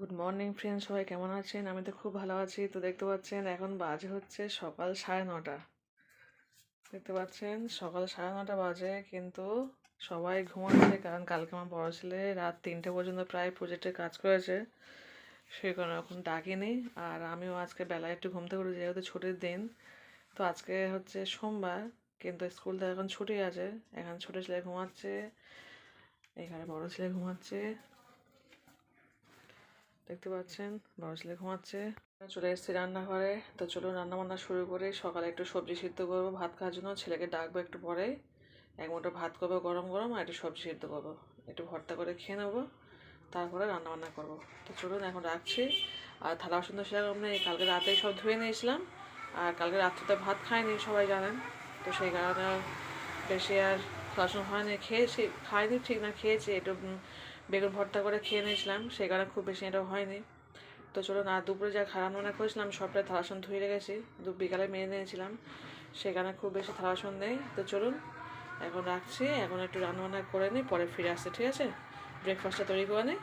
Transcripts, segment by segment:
Good morning friend সবাই কেমন আছেন? আমি তো খুব ভালো আছি। তো দেখতে পাচ্ছেন, এখন বাজে হচ্ছে সকাল সাড়ে নটা। দেখতে পাচ্ছেন, সকাল সাড়ে নটা বাজে, কিন্তু সবাই ঘুমাচ্ছে, কারণ কালকে আমার বড় ছেলে রাত তিনটে পর্যন্ত প্রায় প্রজেক্টে কাজ করেছে। সেই কারণে এখন ডাকিনি আর আমিও আজকে বেলায় একটু ঘুম থেকে উঠে যেহেতু ছুটির দিন। তো আজকে হচ্ছে সোমবার, কিন্তু স্কুল তো এখন ছুটি আছে। এখন ছোটো ছেলে ঘুমাচ্ছে, এখানে বড় ছেলে ঘুমাচ্ছে। দেখতে পাচ্ছেন বড় ছেলে ঘুমাচ্ছে। চলে এসেছি রান্নাঘরে। তো চলুন রান্না বান্না শুরু করে। সকালে একটু সবজি সিদ্ধ করব, ভাত খাওয়ার জন্য। ছেলেকে ডাকবো একটু পরে। এক মুঠো ভাত করব গরম গরম আর একটু সবজি সিদ্ধ করব। একটু ভর্তা করে খেয়ে নেব। তারপরে রান্না বান্না করব। তো চলুন এখন রাখছি। আর থালা বাসন তো সেরকম নেই। কালকে রাতেই সব ধুয়ে নিয়েছিলাম। আর কালকে রাত্রে রাত্রিতে ভাত খাইনি, সবাই জানেন। তো সেই কারণে বেশি আর থালা বাসন হয়নি। খেয়েছি, খাইনি ঠিক না, খেয়েছি। একটু বেগুন ভর্তা করে খেয়ে নিয়েছিলাম, সেই কারণে খুব বেশি এটা হয়নি। তো চলুন, আর দুপুরে যা খারাপ রান্না করেছিলাম, সবটাই থালাসন ধুয়ে রেখেছি। দু বিকালে মেরে নিয়েছিলাম সেখানে খুব বেশি থালাসন নেই। তো চলুন, এখন রাখছি, এখন একটু রান্না বান্না করে নিই, পরে ফিরে আসছে, ঠিক আছে? ব্রেকফাস্টটা তৈরি করে নিই।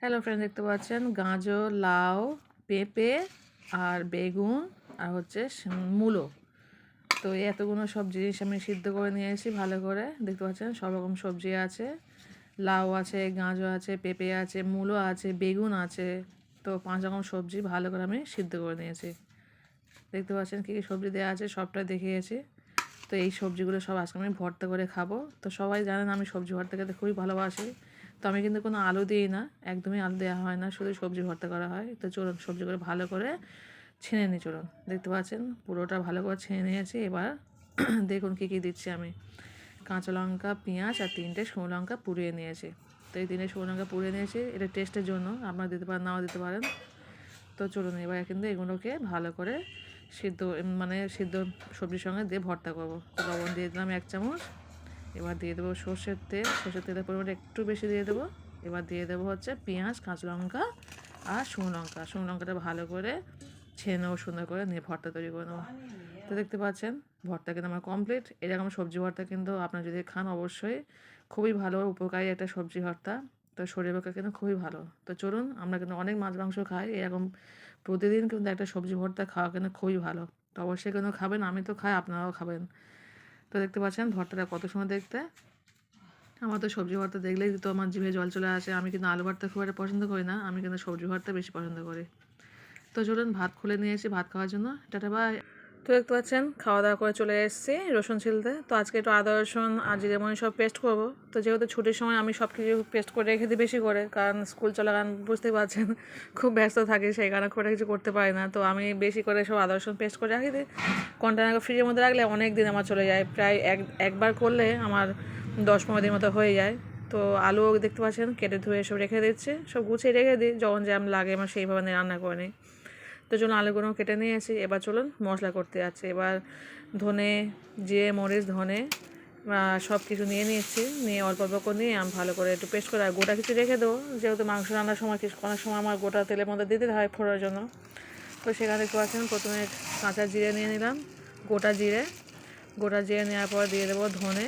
হ্যালো ফ্রেন্ড দেখতে পাচ্ছেন? গাজর, লাউ, পেঁপে, আর বেগুন, আর হচ্ছে মূলো। তো এতগুলো সব জিনিস আমি সিদ্ধ করে নিয়ে এসেছি ভালো করে। দেখতে পাচ্ছেন, সব রকম সবজি আছে। লাউ আছে, গাজর আছে, পেঁপে আছে, মূলো আছে, বেগুন আছে। তো পাঁচ রকম সবজি ভালো করে আমি সিদ্ধ করে নিয়েছি। দেখতে পাচ্ছেন কী কী সবজি দেওয়া আছে, সবটা দেখিয়েছি তো এই সবজিগুলো সব আজকে আমি ভর্তা করে খাব। তো সবাই জানেন আমি সবজি ভর্তা খেতে খুবই ভালোবাসি। তো আমি কিন্তু কোনো আলু দিই না, একদমই আলু দেওয়া হয় না, শুধু সবজি ভর্তা করা হয়। তো চলুন সবজিগুলো ভালো করে ছেনে নিই চলুন। দেখতে পাচ্ছেন? পুরোটা ভালো করে ছেনে নিয়েছি। এবার দেখুন কী কী দিচ্ছি আমি। কাঁচা লঙ্কা, পেঁয়াজ আর তিনটে শুকনো লঙ্কা পুড়িয়ে নিয়েছি। তো এই তিনটে শুকনো লঙ্কা পুড়িয়ে নিয়েছি। এটা টেস্টের জন্য আপনারা দিতে পারেন, নাও দিতে পারেন। তো চলুন, এবার কিন্তু এগুলোকে ভালো করে সিদ্ধ মানে সিদ্ধ সবজির সঙ্গে দিয়ে ভর্তা করব। তো লবণ দিয়ে দিলাম এক চামচ। এবার দিয়ে দেবো সর্ষের তেল। সর্ষের তেলের পরিমাণটা একটু বেশি দিয়ে দেবো। এবার দিয়ে দেবো হচ্ছে পেঁয়াজ, কাঁচা লঙ্কা আর শুকনো লঙ্কা। শুকনো লঙ্কাটা ভালো করে ছেড়ে নেব সুন্দর করে নিয়ে ভর্তা তৈরি করে নেব তো দেখতে পাচ্ছেন, ভর্তা কিন্তু আমার কমপ্লিট এরকম সবজি ভর্তা কিন্তু আপনারা যদি খান, অবশ্যই খুবই ভালো, উপকারী একটা সবজি ভর্তা। তো শরীরের পক্ষে কিন্তু খুবই ভালো। তো চলুন, আমরা কিন্তু অনেক মাছ মাংস খাই এরকম প্রতিদিন কিন্তু একটা সবজি ভর্তা খাওয়া কিন্তু খুবই ভালো। তো অবশ্যই কিন্তু খাবেন, আমি তো খাই, আপনারাও খাবেন। তো দেখতে পাচ্ছেন, ভর্তাটা কত সময় দেখতে। আমার তো সবজি ভর্তা দেখলেই তো আমার জিভে জল চলে আসে। আমি কিন্তু আলু ভর্তা খুব একটা পছন্দ করি না, আমি কিন্তু সবজি ভর্তা বেশি পছন্দ করি। তো চলুন ভাত খুলে নিয়ে এসেছি ভাত খাওয়ার জন্য। Tata, bye. তো দেখতে পাচ্ছেন, খাওয়া দাওয়া করে চলে এসেছি রসুন ছিলতে। তো আজকে একটু আদা, রসুন আর জিরে মনে সব পেস্ট করব। তো যেহেতু ছুটির সময় আমি সব কিছু পেস্ট করে রেখে দিই বেশি করে, কারণ স্কুল চলাকালীন বুঝতেই পারছেন, খুব ব্যস্ত থাকি, সেই কারণে খুব কিছু করতে পারি না। তো আমি বেশি করে সব আদা, রসুন পেস্ট করে রাখি দিই। কন্টেনার ফ্রিজের মধ্যে রাখলে অনেক দিন আমার চলে যায়, প্রায় এক, একবার করলে আমার দশ পনেরো দিন মতো হয়ে যায়। তো আলু দেখতে পাচ্ছেন, কেটে ধুয়ে সব রেখে দিচ্ছে, সব গুছিয়ে রেখে দিই, যখন যেমন লাগে আমার সেইভাবে রান্না করে নিই। তো চলুন আলুগুলো কেটে নিয়ে আসি। এবার চলুন মশলা করতে যাচ্ছি। এবার ধনে, জিরে, মরিচ, ধনে সব কিছু নিয়ে নিয়েছি। নিয়ে অল্প অল্প করে নিয়ে আমি ভালো করে একটু পেস্ট করে আর গোটা কিছু রেখে দেবো। যেহেতু মাংস রান্নার সময় কিছু অনেক সময় আমার গোটা তেলের মধ্যে দিতে হয় ফোড়ার জন্য। তো সেখানে দেখতে পাচ্ছেন প্রথমে কাঁচা জিরে নিয়ে নিলাম। গোটা জিরে। গোটা জিরে নেওয়ার পর দিয়ে দেবো ধনে।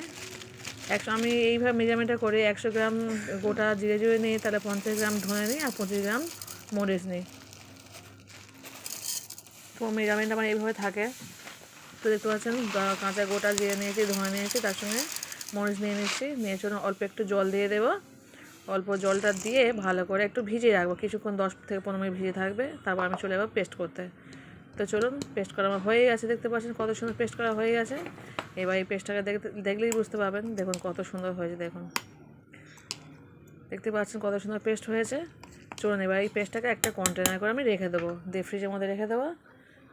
একশো আমি এইভাবে মেজারমেন্টটা করি একশো গ্রাম গোটা জিরে জিরে নিই, তাহলে পঞ্চাশ গ্রাম ধনে নিই আর পঁচিশ গ্রাম মরিচ নিই। তো মেজারমেন্ট আমার এইভাবে থাকে। তো দেখতে পাচ্ছেন কাঁচা গোটা জিরে নিয়েছি, ধোয়া নিয়েছি, তার সঙ্গে মরিচ নিয়ে নিচ্ছি। নিয়ে চলুন, অল্প একটু জল দিয়ে দেবো। অল্প জলটা দিয়ে ভালো করে একটু ভিজিয়ে রাখব। কিছুক্ষণ দশ থেকে পনেরো মিনিট ভিজে থাকবে, তারপর আমি চলে যাব পেস্ট করতে। তো চলুন, পেস্ট করা আমার হয়ে গেছে দেখতে পাচ্ছেন কত সুন্দর পেস্ট করা হয়ে গেছে এবার এই পেস্টটাকে দেখতে, দেখলেই বুঝতে পারবেন, দেখুন কত সুন্দর হয়েছে, দেখুন। দেখতে পাচ্ছেন কত সুন্দর পেস্ট হয়েছে। চলুন, এবার এই পেস্টটাকে একটা কন্টেনার করে আমি রেখে দেবো। দিয়ে ফ্রিজের মধ্যে রেখে দেবো।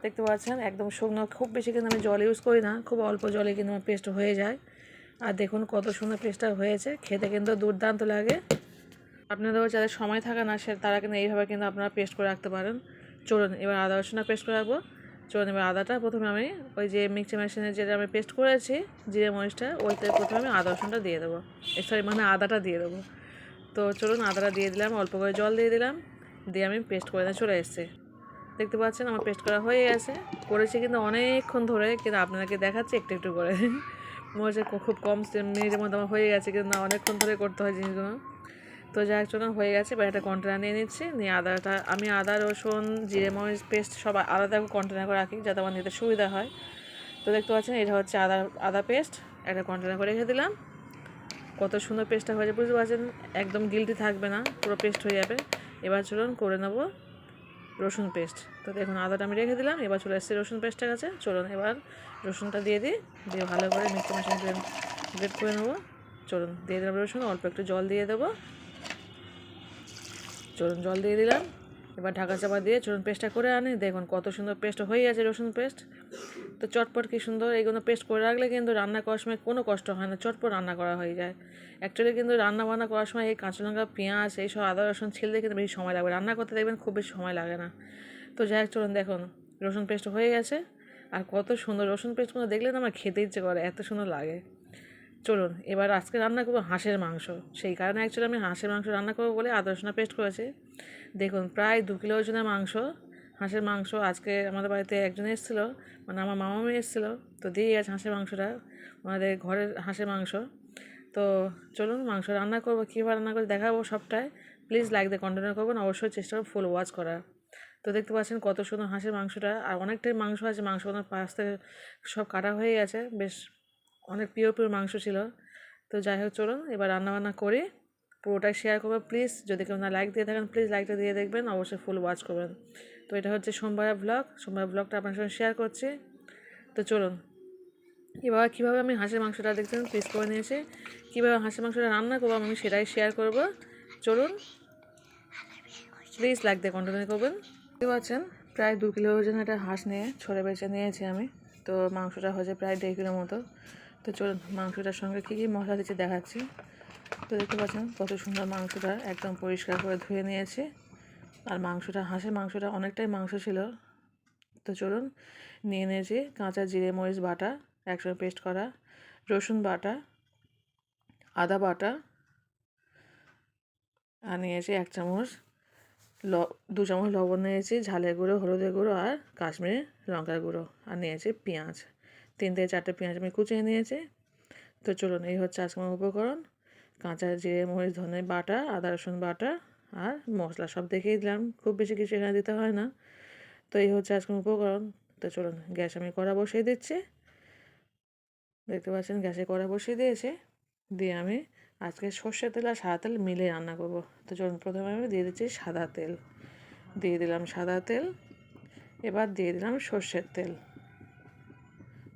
দেখতে পাচ্ছেন, একদম শুকনো। খুব বেশি কিন্তু আমি জল ইউজ করি না, খুব অল্প জলে কিন্তু আমার পেস্ট হয়ে যায়। আর দেখুন কত সুন্দর পেস্টটা হয়েছে, খেতে কিন্তু দুর্দান্ত লাগে। আপনাদেরও যাদের সময় থাকে না, সে তারা কিন্তু এইভাবে কিন্তু আপনারা পেস্ট করে রাখতে পারেন। চলুন, এবার আদা রসুনটা পেস্ট করে রাখব। চলুন, এবার আদাটা প্রথমে আমি ওই যে মিক্সি মেশিনে যেটা আমি পেস্ট করেছি, জিরে মরিচটা ওইতে প্রথমে আমি আদা রসুনটা দিয়ে দেবো। সরি মানে আদাটা দিয়ে দেবো। তো চলুন, আদাটা দিয়ে দিলাম, অল্প করে জল দিয়ে দিলাম, দিয়ে আমি পেস্ট করে চলে এসেছি। দেখতে পাচ্ছেন আমার পেস্ট করা হয়ে গেছে। করেছি কিন্তু অনেকক্ষণ ধরে, কিন্তু আপনাকে দেখাচ্ছি একটু একটু করে। মনে হচ্ছে খুব কম মিনিটের মধ্যে আমার হয়ে গেছে, কিন্তু না, অনেকক্ষণ ধরে করতে হয় জিনিসগুলো। তো যা একজন হয়ে গেছে। এবার একটা কন্টেনার নিয়ে নিচ্ছি। নিয়ে আদাটা, আমি আদা, রসুন, জিরে, মরিচ, পেস্ট সব আলাদা কন্টেনার করে রাখি, যাতে আমার নিতে সুবিধা হয়। তো দেখতে পাচ্ছেন, এটা হচ্ছে আদা আদা পেস্ট। একটা কন্টেনার করে রেখে দিলাম। কত সুন্দর পেস্টটা হয়েছে, বুঝতে পারছেন? একদম গিলটি থাকবে না, পুরো পেস্ট হয়ে যাবে। এবার চলুন, করে নেব। রসুন পেস্ট। তো দেখুন, আদাটা আমি রেখে দিলাম, এবার চলে এসেছি রসুন পেস্টটা কাছে। চলুন এবার রসুনটা দিয়ে দিই, দিয়ে ভালো করে মিক্সি মেশিন গ্রেড গ্রেড করে নেব। চলুন, দিয়ে দিলাম রসুন, অল্প একটু জল দিয়ে দেবো। চলুন, জল দিয়ে দিলাম। এবার ঢাকা চাপা দিয়ে চলুন পেস্টটা করে আনি। দেখুন, কত সুন্দর পেস্ট হয়ে গেছে রসুন পেস্ট। তো চটপট কি সুন্দর এইগুলো পেস্ট করে রাখলে কিন্তু রান্না করার সময় কোনো কষ্ট হয় না, চটপট রান্না করা হয়ে যায়। অ্যাকচুয়ালি কিন্তু রান্না বান্না করার সময় এই কাঁচা লঙ্কা, পেঁয়াজ, এইসব আদা, রসুন ছিলতে কিন্তু বেশি সময় লাগবে রান্না করতে দেখবেন খুব বেশি সময় লাগে না। তো যাই হোক, চলুন দেখুন, রসুন পেস্ট হয়ে গেছে। আর কত সুন্দর রসুন পেস্টগুলো দেখলে না আমার খেতে ইচ্ছে করে, এত সুন্দর লাগে। চলুন, এবার আজকে রান্না করব হাঁসের মাংস। সেই কারণে অ্যাকচুয়ালি আমি হাঁসের মাংস রান্না করব বলে আদা রসুন পেস্ট করেছি। দেখুন, প্রায় দু কিলো ওজনের মাংস। হাঁসের মাংস আজকে আমাদের বাড়িতে একজন এসেছিল মানে আমার মামা মেয়ে এসেছিল, তো দিয়ে গেছে হাঁসের মাংসটা আমাদের ঘরের হাঁসের মাংস। তো চলুন মাংস রান্না করব, কীভাবে রান্না করে দেখাবো সবটাই প্লিজ লাইক দিয়ে কন্টিনিউ করবেন, অবশ্যই চেষ্টা করব ফুল ওয়াচ করার। তো দেখতে পাচ্ছেন কত সুন্দর হাঁসের মাংসটা, আর অনেকটাই মাংস আছে, মাংসগুলো পাশ থেকে সব কাটা হয়ে গেছে, বেশ অনেক পিওর পিওর মাংস ছিল। তো যাই হোক, চলুন এবার রান্নাবান্না করি, পুরোটাই শেয়ার করব, প্লিজ যদি কেউ না লাইক দিয়ে থাকেন, প্লিজ লাইকটা দিয়ে দেখবেন, অবশ্যই ফুল ওয়াচ করবেন। তো এটা হচ্ছে সোমবার ব্লগ সোমবার ব্লগটা আপনার সঙ্গে শেয়ার করছি। তো চলুন, এবার কীভাবে আমি হাঁসের মাংসটা দেখছেন পিস করে নিয়েছি কীভাবে হাঁসের মাংসটা রান্না করব আমি সেটাই শেয়ার করব। চলুন প্লিজ লাইক দিয়ে কন্টিনিউ করবেন। বুঝতে পারছেন প্রায় দু কিলো ওজন একটা হাঁস নিয়ে ছড়ে বেছে নিয়েছি আমি। তো মাংসটা হয়েছে প্রায় দেড় কিলোর মতো। তো চলুন, মাংসটার সঙ্গে কী কী মশলা দিচ্ছে দেখাচ্ছি। তো দেখতে পাচ্ছেন, কত সুন্দর মাংসটা একদম পরিষ্কার করে ধুয়ে নিয়েছি। আর মাংসটা, হাঁসের মাংসটা অনেকটাই মাংস ছিল। তো চলুন নিয়ে নিয়েছি কাঁচা জিরে, মরিচ বাটা, একসঙ্গে পেস্ট করা। রসুন বাটা, আদা বাটা, আর নিয়েছি এক চামচ ল, দু চামচ লবণ নিয়েছি ঝালের গুঁড়ো, হলুদের গুঁড়ো আর কাশ্মীরি লঙ্কার গুঁড়ো। আর নিয়েছি পেঁয়াজ। তিন থেকে চারটে পেঁয়াজ আমি কুচিয়ে নিয়েছি তো চলুন, এই হচ্ছে আজকে উপকরণ। কাঁচা জিরে, মরিচ, ধনে বাটা, আদা, রসুন বাটা আর মশলা সব দেখিয়ে দিলাম। খুব বেশি কিছু এখানে দিতে হয় না। তো এই হচ্ছে আজকের উপকরণ। তো চলুন, গ্যাস আমি কড়া বসিয়ে দিচ্ছি। দেখতে পাচ্ছেন, গ্যাসে কড়া বসিয়ে দিয়েছে। দিয়ে আমি আজকে সর্ষের তেল আর সাদা তেল মিলে রান্না করব। তো চলুন, প্রথমে আমি দিয়ে দিচ্ছি সাদা তেল। দিয়ে দিলাম সাদা তেল। এবার দিয়ে দিলাম সর্ষের তেল।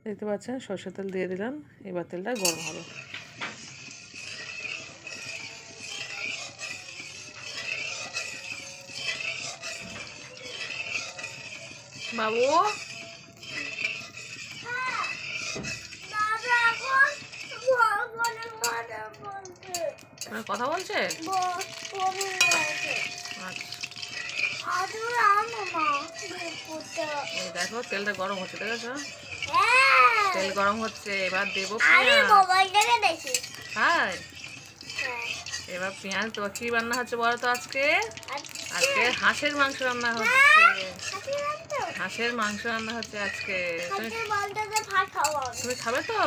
দেখতে পাচ্ছেন, সর্ষের তেল দিয়ে দিলাম। এবার তেলটা গরম হবে। বাবু। কথা বলছে? দেখো, তেলটা গরম হচ্ছে, দেখেছ? তেল গরম হচ্ছে, এবার দেবো হ্যাঁ এবার পেঁয়াজ, তো কি রান্না হচ্ছে বলো তো আজকে? আজকে হাঁসের মাংস রান্না হচ্ছে। হাঁসের মাংস রান্না হচ্ছে আজকে। তুমি খাবে তো?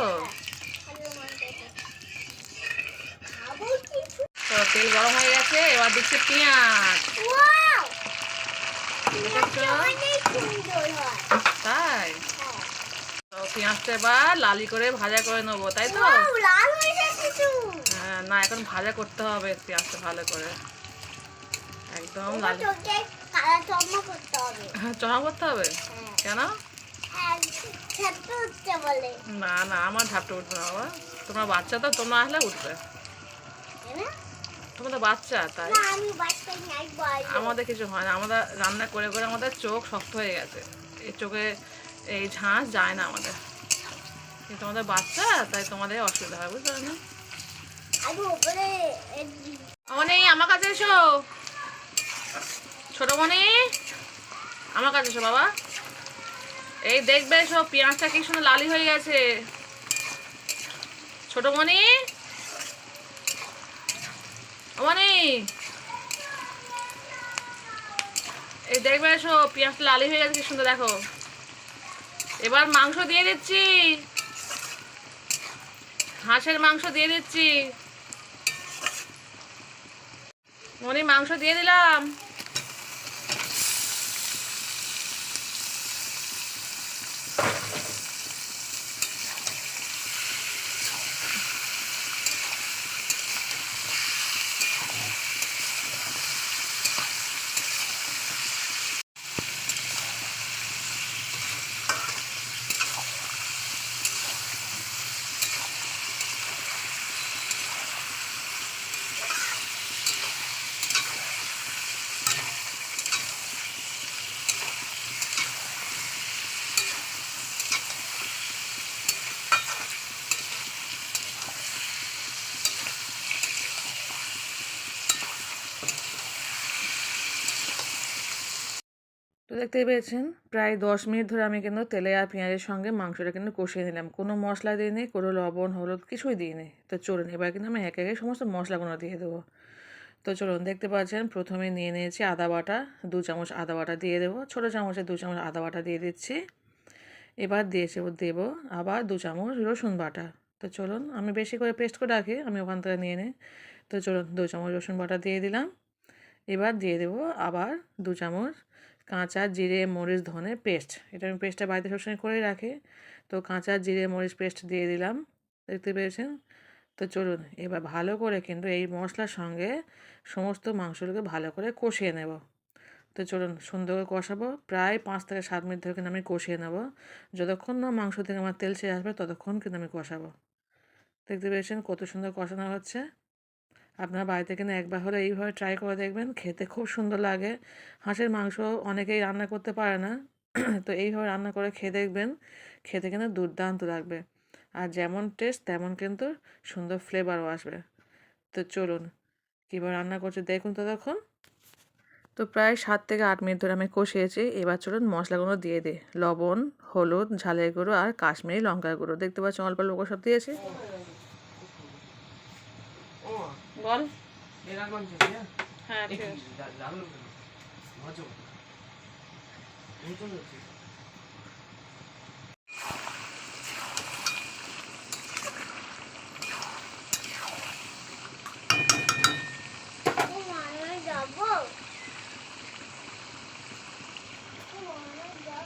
কিছু। তো তেল গরম হয়ে গেছে এবার দিচ্ছে পেঁয়াজ। হয়। তাই? হ্যাঁ। তো পেঁয়াজটা এবার লালি করে ভাজা করে নেব তাই হয়ে তো। হ্যাঁ, না এখন ভাজা করতে হবে পেঁয়াজটা ভালো করে। একদম লাল। চমা করতে হবে। হ্যাঁ চড়া করতে হবে? হ্যাঁ। কেন? হ্যাঁ না না আমার ঝাপটা উঠবে না বাবা। তোমরা বাচ্চা তো তোমরা আসলে উঠবে। তাই তোমরা তো বাচ্চা তাই। আমাদের কিছু হয় না আমাদের রান্না করে করে আমাদের চোখ শক্ত হয়ে গেছে। এই চোখে এই ঝাঁস যায় না আমাদের। তোমাদের বাচ্চা তাই তোমাদের অসুবিধা হয় বুঝতে পারো না আমার কাছে এসো। ছোট মনি, আমার কাছে এসো বাবা। এই দেখবে সব, পেঁয়াজটা কি সুন্দর লালি হয়ে গেছে। ছোট মনি এই দেখবে এসো পেঁয়াজটা লালি হয়ে গেছে, কি সুন্দর, দেখো। এবার মাংস দিয়ে দিচ্ছি। হাঁসের মাংস দিয়ে দিচ্ছি। মনি, মাংস দিয়ে দিলাম। দেখতেই পেয়েছেন? প্রায় দশ মিনিট ধরে আমি কিন্তু তেলে আর পেঁয়াজের সঙ্গে মাংসটা কিন্তু কষিয়ে নিলাম। কোনো মশলা দিইনি কোনো লবণ, হলুদ কিছুই দিইনি তো চলুন, এবার কিন্তু আমি একে একে সমস্ত মশলাগুলো দিয়ে দেবো। তো চলুন, দেখতে পাচ্ছেন, প্রথমে নিয়ে নিয়েছি আদা বাটা। দু চামচ আদা বাটা দিয়ে দেবো। ছোটো চামচে দু চামচ আদা বাটা দিয়ে দিচ্ছি। এবার দিয়েছে দেবো আবার দু চামচ রসুন বাটা। তো চলুন, আমি বেশি করে পেস্ট করে রাখি, আমি ওখান থেকে নিয়ে নিই। তো চলুন, দু চামচ রসুন বাটা দিয়ে দিলাম। এবার দিয়ে দেবো আবার দু চামচ কাঁচা, জিরে, মরিচ ধনে পেস্ট। এটা আমি পেস্টটা বাড়িতে সবসময় করেই রাখি। তো কাঁচা, জিরে, মরিচ পেস্ট দিয়ে দিলাম। দেখতে পেয়েছেন? তো চলুন, এবার ভালো করে কিন্তু এই মশলার সঙ্গে সমস্ত মাংসগুলোকে ভালো করে কষিয়ে নেব। তো চলুন, সুন্দর করে কষাবো। প্রায় পাঁচ থেকে সাত মিনিট ধরে কিন্তু আমি কষিয়ে নেব। যতক্ষণ না মাংস থেকে আমার তেল ছেড়ে আসবে, ততক্ষণ কিন্তু আমি কষাবো। দেখতে পেয়েছেন কত সুন্দর কষানো হচ্ছে? আপনার বাড়িতে কিন্তু একবার হলে এইভাবে ট্রাই করে দেখবেন, খেতে খুব সুন্দর লাগে। হাঁসের মাংস অনেকেই রান্না করতে পারে না। তো এইভাবে রান্না করে খেয়ে দেখবেন, খেতে কিন্তু দুর্দান্ত লাগবে। আর যেমন টেস্ট তেমন কিন্তু সুন্দর ফ্লেভারও আসবে। তো চলুন, কীভাবে রান্না করছে দেখুন তো তখন। তো প্রায় সাত থেকে আট মিনিট ধরে আমি কষিয়েছি। এবার চলুন মশলাগুলো দিয়ে দিই। লবণ, হলুদ, ঝালের গুঁড়ো আর কাশ্মীরি লঙ্কার গুঁড়ো। দেখতে পাচ্ছেন অল্প অল্প সব দিয়েছি। বল। হ্যাঁ? ঠিক আছে মানে যাব মানে যাব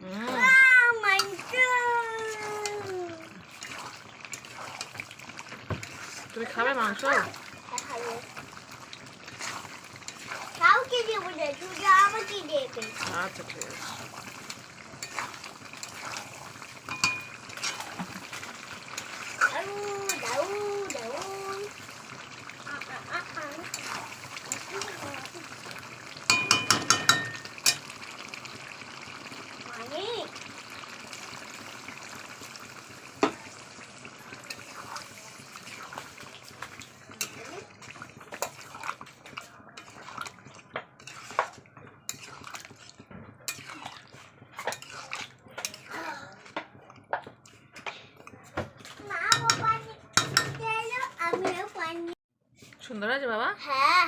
হুম, Ah, my God! তুমি খাবে মাংস। কাউকে দেবো না শুধু আমাকে দেবে আচ্ছা ঠিক আছে সুন্দর আছে বাবা? হ্যাঁ?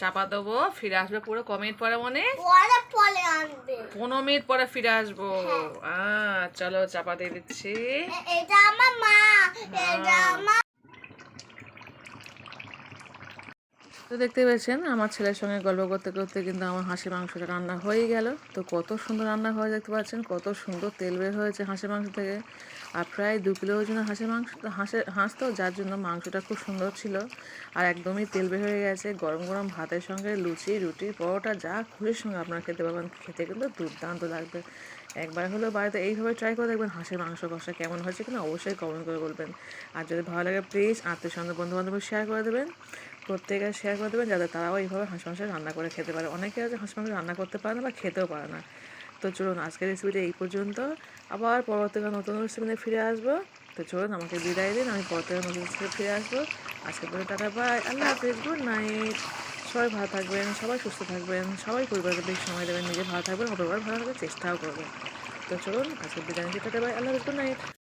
চাপা দেবো ফিরে আসবে পুরো ক মিনিট পরে মনে? পনেরো মিনিট পরে ফিরে আসব। হ্যাঁ। চলো চাপা দিয়ে দিচ্ছি। এটা আমার মা। এটা হ্যাঁ। আমার তো দেখতে পেয়েছেন আমার ছেলের সঙ্গে গল্প করতে করতে কিন্তু আমার হাঁসের মাংসটা রান্না হয়ে গেল। তো কত সুন্দর রান্না হয়ে দেখতে পাচ্ছেন কত সুন্দর তেল বের হয়েছে হাঁসের মাংস থেকে। আর প্রায় দু কিলো ওজনের হাঁসের মাংস, হাঁসের, হাঁস তো যার জন্য মাংসটা খুব সুন্দর ছিল। আর একদমই তেল বের হয়ে গেছে, গরম গরম ভাতের সঙ্গে লুচি, রুটি, পরোটা, যা খুশির সঙ্গে আপনারা খেতে পারবেন খেতে কিন্তু দুর্দান্ত লাগবে। একবার হলেও বাড়িতে এইভাবে ট্রাই করে দেখবেন হাঁসের মাংস কষা কেমন হয়েছে কিনা অবশ্যই কমেন্ট করে বলবেন। আর যদি ভালো লাগে প্লিজ আত্মীয় স্বজন বন্ধু বান্ধব শেয়ার করে দেবেন প্রত্যেকে শেয়ার করে দেবেন, যাতে তারাও এইভাবে হাঁস মাংস রান্না করে খেতে পারে। অনেকে আছে হাঁস মাংস রান্না করতে পারে না বা খেতেও পারে না। তো চলুন, আজকের রেসিপিটা এই পর্যন্ত। আবার পরবর্তীকালে নতুন রেসিপি নিয়ে ফিরে আসব। তো চলুন, আমাকে বিদায় দিন, আমি পরবর্তীকালে নতুন রেসিপি ফিরে আসব। আজকে পরে টাটা বাই আল্লাহ হাফিজ গুড নাইট সবাই ভালো থাকবেন, সবাই সুস্থ থাকবেন, সবাই পরিবারের বেশি সময় দেবেন, নিজে ভালো থাকবেন অপরবার ভালো থাকার চেষ্টাও করবেন। তো চলুন আজকে বিদায় নিচ্ছি, টাটা বাই আল্লাহ হাফিজ গুড নাইট